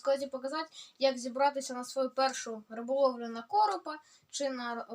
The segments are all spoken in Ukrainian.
каналі. Сьогодні я хотів розказати і показати, як зібратися на свою першу риболовлю на коропа, чи на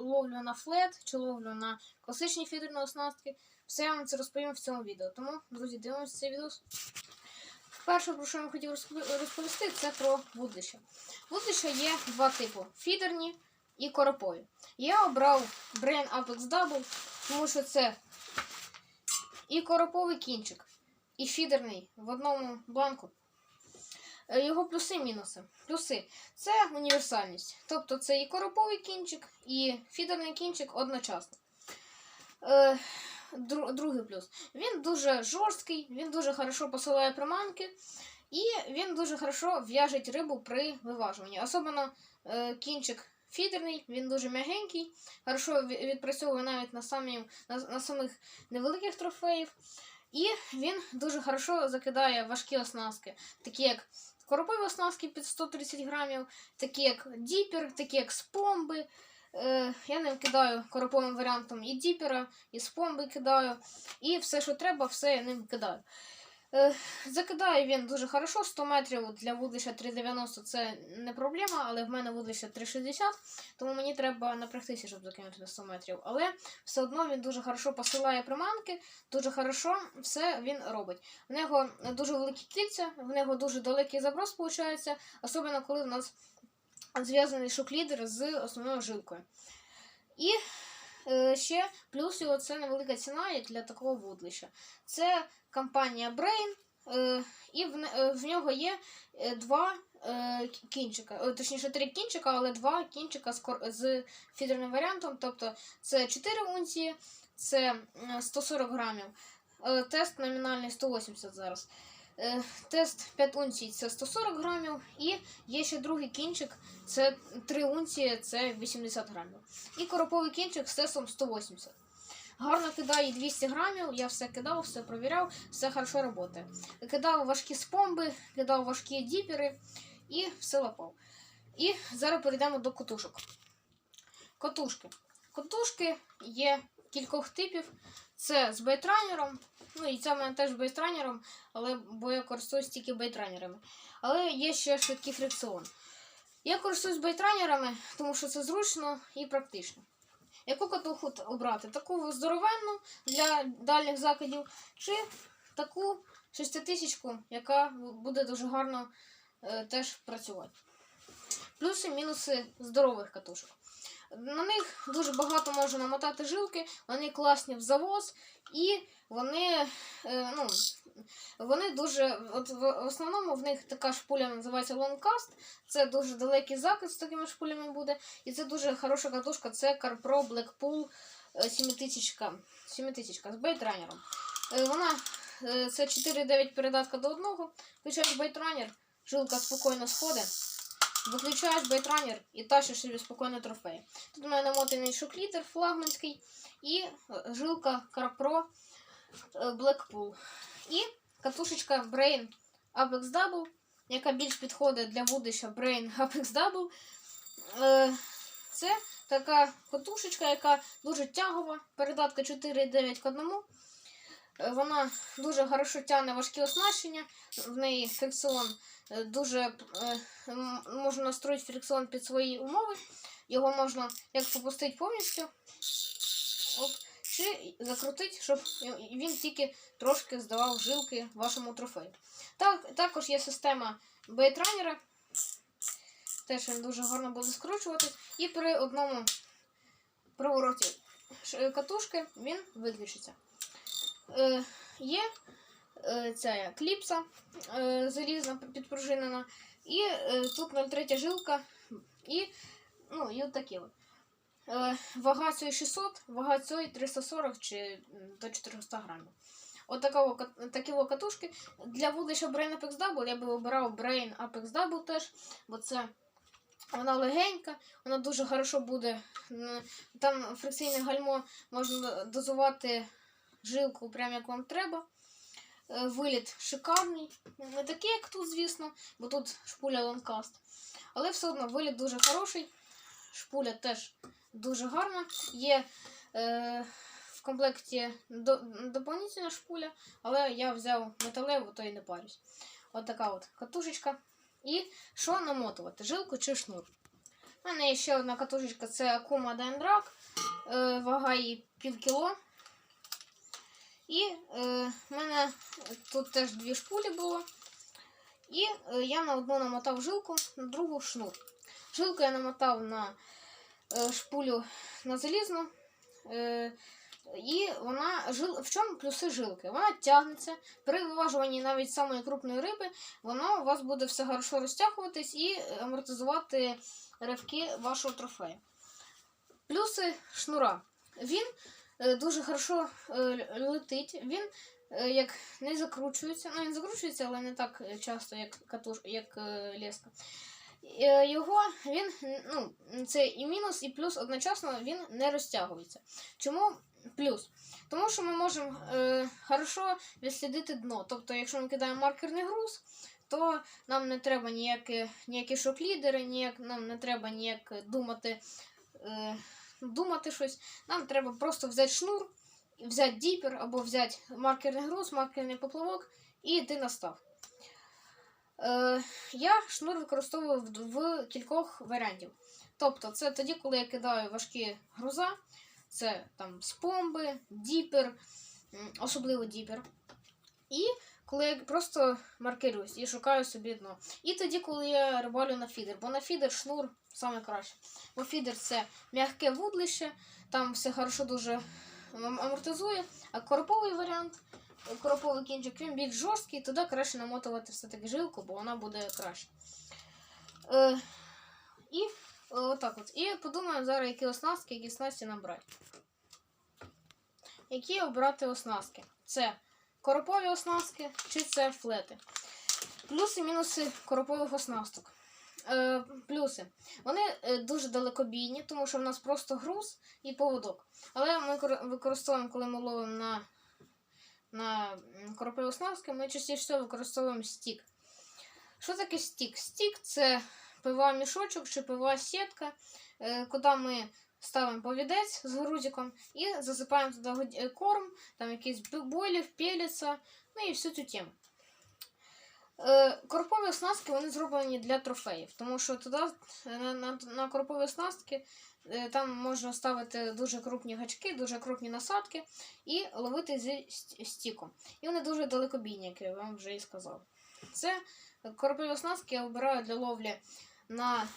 ловлю на флет, чи ловлю на класичні фідерні оснастки. Все я вам це розповім в цьому відео. Тому, друзі, дивимося цей відео. Перше, про що я вам хотів розповісти, це про вудлища. Вудлища є два типи: фідерні і коропові. Я обрав Brain Apex Double, тому що це і короповий кінчик, і фідерний в одному бланку. Е, Його плюси і мінуси. Плюси це універсальність. Тобто це і короповий кінчик, і фідерний кінчик одночасно. Е, другий плюс. Він дуже жорсткий, він дуже хорошо посилає приманки, і він дуже хорошо в'яжить рибу при виважуванні. Особливо е, кінчик фідерний, він дуже м'ягенький, хорошо відпрацьовує навіть на, самі, на, на самих невеликих трофеїв. І він дуже хорошо закидає важкі оснастки, такі як коропові оснастки під 130 грамів, такі як діпер, такі як спомби. Е, я не кидаю короповим варіантом і діпера, і спомби кидаю. І все, що треба, все я ним кидаю. Е, закидає він дуже хорошо, 100 метрів для вудлища 3,90 це не проблема, але в мене вудлище 3,60, тому мені треба напрягтися, щоб закинути на 100 метрів. Але все одно він дуже хорошо посилає приманки, дуже хорошо все він робить. В нього дуже великі кільця, в нього дуже далекий заброс виходить, особливо коли в нас зв'язаний шоклідер з основною жилкою. І ще плюс його це невелика ціна для такого вудлища. Це компанія Brain, е, і е, в нього є е, два е, кінчика, е, точніше три кінчика, але два кінчика з, фідерним варіантом. Тобто це 4 унції, це е, 140 грамів. Е, Тест номінальний 180 зараз. Е, Тест 5 унцій це 140 грамів, і є ще другий кінчик, це 3 унції, це 80 грамів. І короповий кінчик з тестом 180. Гарно кидає 200 грамів, я все кидав, все провіряв, все хорошо працює. Кидав важкі спомби, кидав важкі діпери і все лапав. І зараз перейдемо до котушок. Котушки. Котушки є кількох типів. Це з бейтранером. Ну і це в мене теж бейтранером, але бо я користуюсь тільки бейтранерами. Але є ще швидкий фрикціон. Я користуюсь бейтранерами, тому що це зручно і практично. Яку катуху обрати? Таку здоровенну для дальніх закидів, чи таку шеститисячку, яка буде дуже гарно е, теж працювати. Плюси, мінуси здорових катушок. На них дуже багато можна намотати жилки, вони класні в завоз, і вони, е, ну, вони дуже. От в, основному в них така шпуля називається лонгкаст. Це дуже далекий закид з такими шпулями буде. І це дуже хороша катушка. Це CarPro Blackpool е, 7000 7000 з бейтранером. Е, Вона е, це 4,9 передатка до одного. Включаєш бейтранер, жилка спокійно сходить. Виключаєш бейтранер і тащиш собі спокійно трофей. Тут у мене намотаний шоклітер флагманський і е, жилка CarPro е, Blackpool. І катушечка Brain Apex Double, яка більш підходить для будуща Brain Apex Double. Е, Це така катушечка, яка дуже тягова, передатка 4,9 к 1. Е, Вона дуже хорошо тягне важкі оснащення. В неї фрикціон е, дуже е, можна настроїти фрикціон під свої умови. Його можна як попустити повністю. Чи закрутити, щоб він тільки трошки здавав жилки вашому трофею. Так, також є система бейтранера. Теж він дуже гарно буде скручуватись. І при одному провороті ш- катушки він виключиться. Е, є е, ця кліпса е, залізна підпружинена. І тут 0,3 жилка. І, ну, і от от. Е, вага цієї 600, вага цієї 340 чи до 400 грамів. От такі катушки. Для вудлища Brain Apex Double я би обирав Brain Apex Double теж, бо це вона легенька, вона дуже хорошо буде. Там фрикційне гальмо можна дозувати жилку прямо як вам треба. Е, Виліт шикарний. Не такий, як тут, звісно, бо тут шпуля лонкаст. Але все одно виліт дуже хороший. Шпуля теж дуже гарна. Є е, в комплекті до, доповнительна шпуля, але я взяв металеву, то й не парюсь. Отака от катушечка. І що намотувати? Жилку чи шнур? У мене є ще одна катушечка, це Акума Дендрак. Е, вага її пів кіло. І е, в мене тут теж дві шпулі було. І е, я на одну намотав жилку, на другу шнур. Жилку я намотав на е, шпулю на залізну. Е, і вона жил... в чому плюси жилки? Вона тягнеться. При виважуванні навіть самої крупної риби, воно у вас буде все хорошо розтягуватись і амортизувати ривки вашого трофею. Плюси шнура. Він дуже хорошо е, летить. Він е, як не закручується. Ну, він закручується, але не так часто, як катуш, як е, леска. Е, Його він, ну, це і мінус, і плюс одночасно він не розтягується. Чому плюс? Тому що ми можемо е, хорошо відслідити дно. Тобто, якщо ми кидаємо маркерний груз, то нам не треба ніякі, ніякі шок-лідери, ніяк, нам не треба ніяк думати, е, думати щось. Нам треба просто взяти шнур, взяти діпер або взяти маркерний груз, маркерний поплавок і йти на став. Е, я шнур використовую в, в кількох варіантів. Тобто, це тоді, коли я кидаю важкі груза, це там спомби, діпер, особливо діпер. І коли я просто маркируюсь і шукаю собі дно. І тоді, коли я рибалю на фідер, бо на фідер шнур саме краще. Бо фідер це м'яке вудлище, там все хорошо дуже амортизує, а короповий варіант, короповий кінчик, він більш жорсткий, туди краще намотувати все-таки жилку, бо вона буде краще. Е, і отак от. І подумаємо зараз, які оснастки, які снасті нам брати. Які обрати оснастки? Це коропові оснастки чи це флети. Плюси і мінуси коропових оснасток. Е, плюси. Вони е, дуже далекобійні, тому що в нас просто груз і поводок. Але ми використовуємо, коли ми ловимо на, на оснастки, ми частіше використовуємо стік. Що таке стік? Стік це пива мішочок чи пива сітка, е, куди ми ставимо повідець з грузиком і засипаємо туди корм, там якісь бойлів, пеліца, ну і всю цю тему. Е, Коропові оснастки вони зроблені для трофеїв, тому що туди е, на, на, на коропові оснастки е, там можна ставити дуже крупні гачки, дуже крупні насадки і ловити зі стіком. І вони дуже далекобійні, як я вам вже і сказав. Це коропові оснастки я обираю для ловлі на,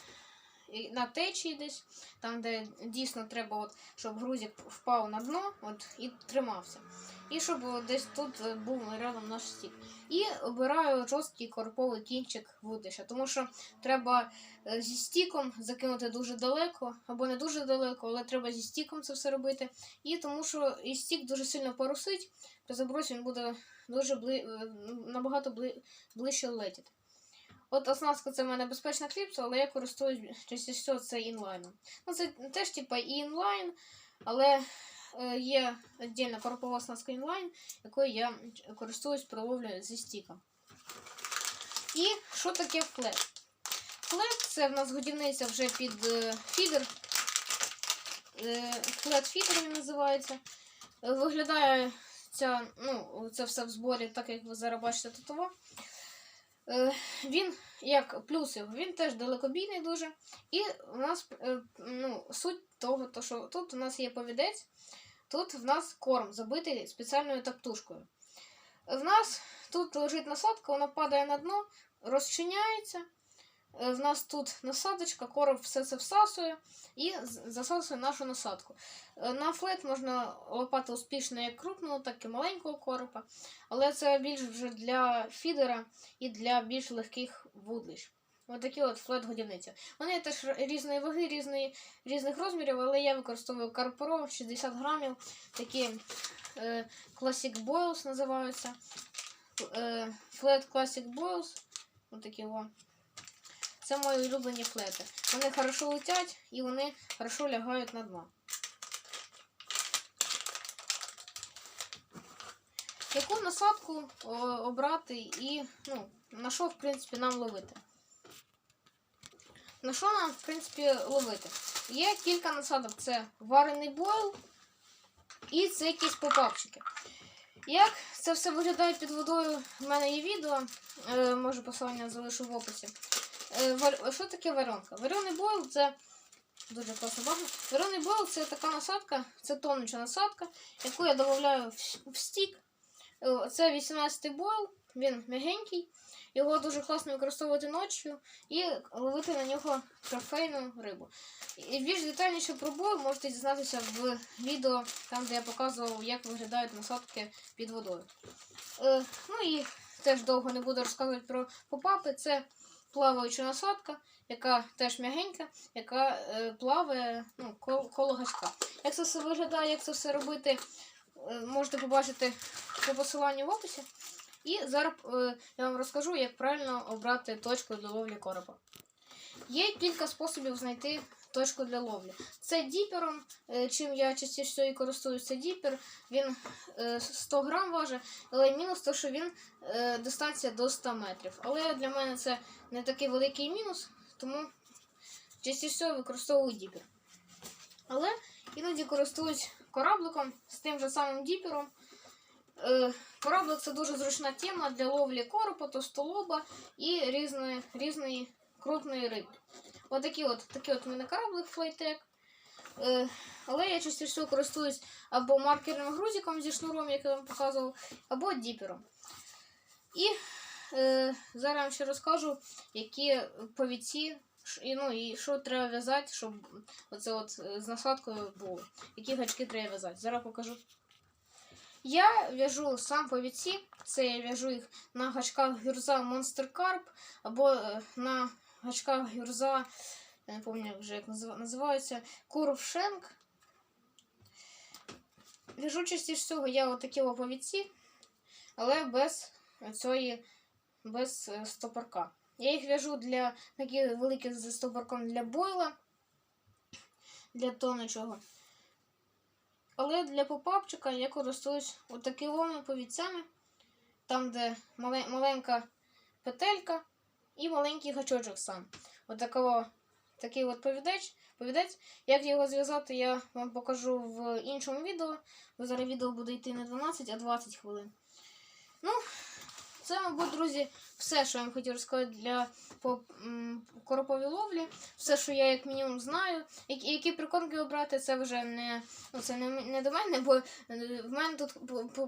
на течії десь, там, де дійсно треба, от, щоб грузик впав на дно от, і тримався. І щоб десь тут був рядом наш стік. І обираю жорсткий корповий кінчик вудиша, тому що треба е, зі стіком закинути дуже далеко, або не дуже далеко, але треба зі стіком це все робити. І тому що і стік дуже сильно порусить, при забросі він буде дуже бли... е, набагато бли... ближче летіти. От оснастка це в мене безпечна кліпса, але я користуюсь частіше це інлайном. Ну, це теж типа і інлайн, але є віддільна коропова оснастка інлайн, якою я користуюсь при ловлі зі стіком. І що таке флет? Флет це в нас годівниця вже під е, фідер. Е, Флет фідер він називається. Е, Виглядає ця, ну, це все в зборі, так як ви зараз бачите. Е, Він, як плюс його, він теж далекобійний дуже. І у нас е, ну, суть того, то, що тут у нас є повідець, тут в нас корм забитий спеціальною таптушкою. В нас тут лежить насадка, вона падає на дно, розчиняється. Е, В нас тут насадочка, короб все це всасує і засасує нашу насадку. Е, На флет можна лопати успішно як крупного, так і маленького коропа, але це більш вже для фідера і для більш легких вудлищ. Ось такі от флет годівниці. Вони теж різної ваги, різної, різних розмірів, але я використовую Карпоро 60 грамів, такі е, Classic Boils називаються. Е, Flat Classic Boils. Ось такі о. Це мої улюблені флети. Вони хорошо летять і вони хорошо лягають на дно. Яку насадку обрати і ну, на що, в принципі, нам ловити? На що нам, в принципі, ловити? Є кілька насадок: це варений бойл і це якісь попапчики. Як це все виглядає під водою? У мене є відео, е, може посилання залишу в описі. Е, Що таке варенка? Варений бойл це дуже класно багато. Варений бойл це така насадка, це тонуча насадка, яку я додаю в- в стік. Е, Це 18-й бойл, він м'ягенький. Його дуже класно використовувати ночі і ловити на нього трофейну рибу. І більш детальніше про бойл можете дізнатися в відео, там де я показував, як виглядають насадки під водою. Е, ну і теж довго не буду розказувати про попапи. Це плаваюча насадка, яка теж м'ягенька, яка е, плаває ну, коло гачка. Як це все виглядає, як це все робити, е, можете побачити по посиланню в описі. І зараз е, я вам розкажу, як правильно обрати точку для ловлі коропа. Є кілька способів знайти точку для ловлі. Це діпером, е, чим я частіше і користуюся діпер. Він е, 100 грам важить, але мінус то, що він е, дистанція до 100 метрів. Але для мене це не такий великий мінус, тому частіше використовую діпер. Але іноді користуюсь корабликом з тим же самим діпером. Е, Кораблик це дуже зручна тема для ловлі коропа, товстолоба і різної, різної крупної риби. Отакі от, такий от мене кораблик. Е, але я частіше користуюсь або маркерним грузиком зі шнуром, як я вам показував, або діпером. І е, зараз я вам ще розкажу, які повідці, ну, і що треба в'язати, щоб оце от е, з насадкою було. Які гачки треба в'язати. Зараз покажу. Я в'яжу сам повідці, це я в'яжу їх на гачках гюрза Monster Carp або е, на гачках гюрза, я не пам'ятаю вже як назива- називається, Курвшенк. В'яжу частіше всього я отакі повідці, але без цієї, без е, стопорка. Я їх в'яжу для такі великі з стопорком для бойла, для тонучого. Але для попапчика я користуюсь отакими повідцями, там, де маленька петелька і маленький гачочок сам. Отакого, такий от повідець. повідець. Як його зв'язати, я вам покажу в іншому відео. Бо зараз відео буде йти не 12, а 20 хвилин. Ну, це, мабуть, друзі, все, що я вам хотів розказати для по короповій ловлі. Все, що я як мінімум знаю. Які, які прикормки обрати, це вже не, ну, це не, не до мене, бо е, в мене тут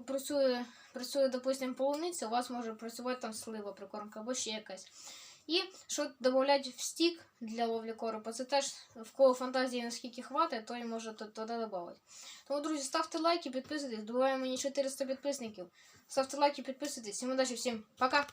працює, працює, допустимо, полуниця, у вас може працювати там слива прикормка або ще якась. І що додають в стік для ловлі коропа, це теж в кого фантазії наскільки хватить, той може туди додати. Тому, друзі, ставте лайки, підписуйтесь. Добуваємо мені 400 підписників. Ставте лайки, підписуйтесь. Всім удачі, всім пока!